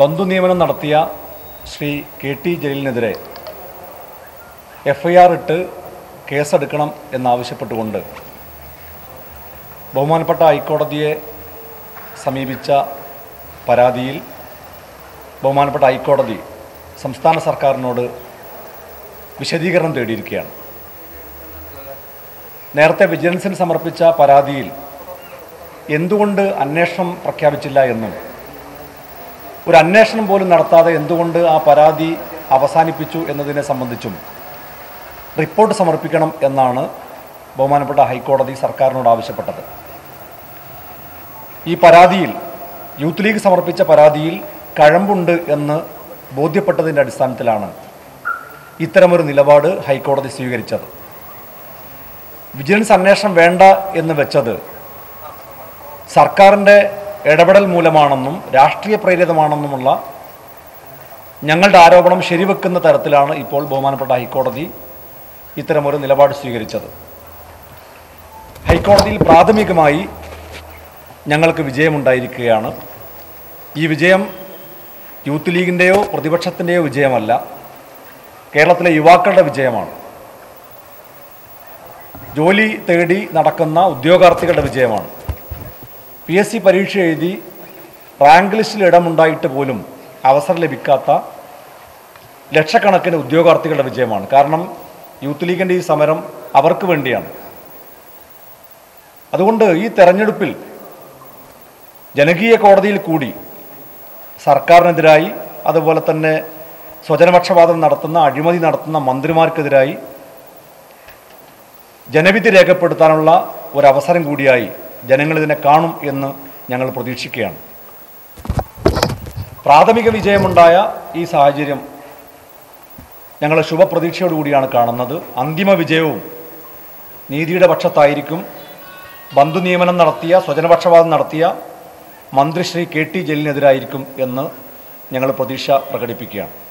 ബന്ധു നിയമനം നടത്തിയ ശ്രീ കെ ടി ജലീലിനെതിരെ എഫ് ഐ ആർ ഇട്ട് കേസെടുക്കണം എന്നാവശ്യപ്പെട്ടുകൊണ്ട് ബഹുമാനപ്പെട്ട ഹൈക്കോടതിയെ സമീപിച്ച പരാതിയിൽ ബഹുമാനപ്പെട്ട ഹൈക്കോടതി സംസ്ഥാന സർക്കാരിനോട് വിശദീകരണം തേടിയിരിക്കുകയാണ്. നേരത്തെ വിജിലൻസിന് സമർപ്പിച്ച പരാതിയിൽ എന്തുകൊണ്ട് അന്വേഷണം പ്രഖ്യാപിച്ചില്ല എന്നും ഒരു അന്വേഷണം പോലും നടത്താതെ എന്തുകൊണ്ട് ആ പരാതി അവസാനിപ്പിച്ചു എന്നതിനെ സംബന്ധിച്ചും റിപ്പോർട്ട് സമർപ്പിക്കണം എന്നാണ് ബഹുമാനപ്പെട്ട ഹൈക്കോടതി സർക്കാരിനോട് ആവശ്യപ്പെട്ടത്. ഈ പരാതിയിൽ യൂത്ത് ലീഗ് സമർപ്പിച്ച പരാതിയിൽ കഴമ്പുണ്ട് എന്ന് ബോധ്യപ്പെട്ടതിന്റെ അടിസ്ഥാനത്തിലാണ് ഇത്തരമൊരു നിലപാട് ഹൈക്കോടതി സ്വീകരിച്ചത്. വിജിലൻസ് അന്വേഷണം വേണ്ട എന്ന് വെച്ചത് സർക്കാരിന്റെ ഇടപെടൽ മൂലമാണെന്നും രാഷ്ട്രീയ പ്രേരിതമാണെന്നുമുള്ള ഞങ്ങളുടെ ആരോപണം ശരിവെക്കുന്ന തരത്തിലാണ് ഇപ്പോൾ ബഹുമാനപ്പെട്ട ഹൈക്കോടതി ഇത്തരമൊരു നിലപാട് സ്വീകരിച്ചത്. ഹൈക്കോടതിയിൽ പ്രാഥമികമായി ഞങ്ങൾക്ക് വിജയമുണ്ടായിരിക്കുകയാണ്. ഈ വിജയം യൂത്ത് ലീഗിന്റെയോ പ്രതിപക്ഷത്തിന്റെയോ വിജയമല്ല കേരളത്തിലെ യുവാക്കളുടെ വിജയമാണ്. ജോലി തേടി നടക്കുന്ന ഉദ്യോഗാർത്ഥികളുടെ വിജയമാണ്. പി എസ് സി പരീക്ഷ എഴുതി റാങ്ക് ലിസ്റ്റിൽ ഇടമുണ്ടായിട്ട് പോലും അവസരം ലഭിക്കാത്ത ലക്ഷക്കണക്കിന് ഉദ്യോഗാർത്ഥികളുടെ വിജയമാണ്. കാരണം യൂത്ത് ലീഗിന്റെ ഈ സമരം അവർക്ക് വേണ്ടിയാണ്. അതുകൊണ്ട് ഈ തെരഞ്ഞെടുപ്പിൽ ജനകീയ കോടതിയിൽ കൂടി സർക്കാരിനെതിരായി അതുപോലെ തന്നെ സ്വജനപക്ഷപാതം നടത്തുന്ന അഴിമതി നടത്തുന്ന മന്ത്രിമാർക്കെതിരായി ജനവിധി രേഖപ്പെടുത്താനുള്ള ഒരവസരം കൂടിയായി ജനങ്ങൾ ഇതിനെ കാണും എന്ന് ഞങ്ങൾ പ്രതീക്ഷിക്കുകയാണ്. പ്രാഥമിക വിജയമുണ്ടായ ഈ സാഹചര്യം ഞങ്ങൾ ശുഭപ്രതീക്ഷയോടുകൂടിയാണ് കാണുന്നത്. അന്തിമ വിജയവും നീതിയുടെ പക്ഷത്തായിരിക്കും. ബന്ധു നിയമനം നടത്തിയ സ്വജനപക്ഷപാതം നടത്തിയ മന്ത്രി ശ്രീ കെ ടി ജലീലിനെതിരായിരിക്കും എന്ന് ഞങ്ങൾ പ്രതീക്ഷ പ്രകടിപ്പിക്കുകയാണ്.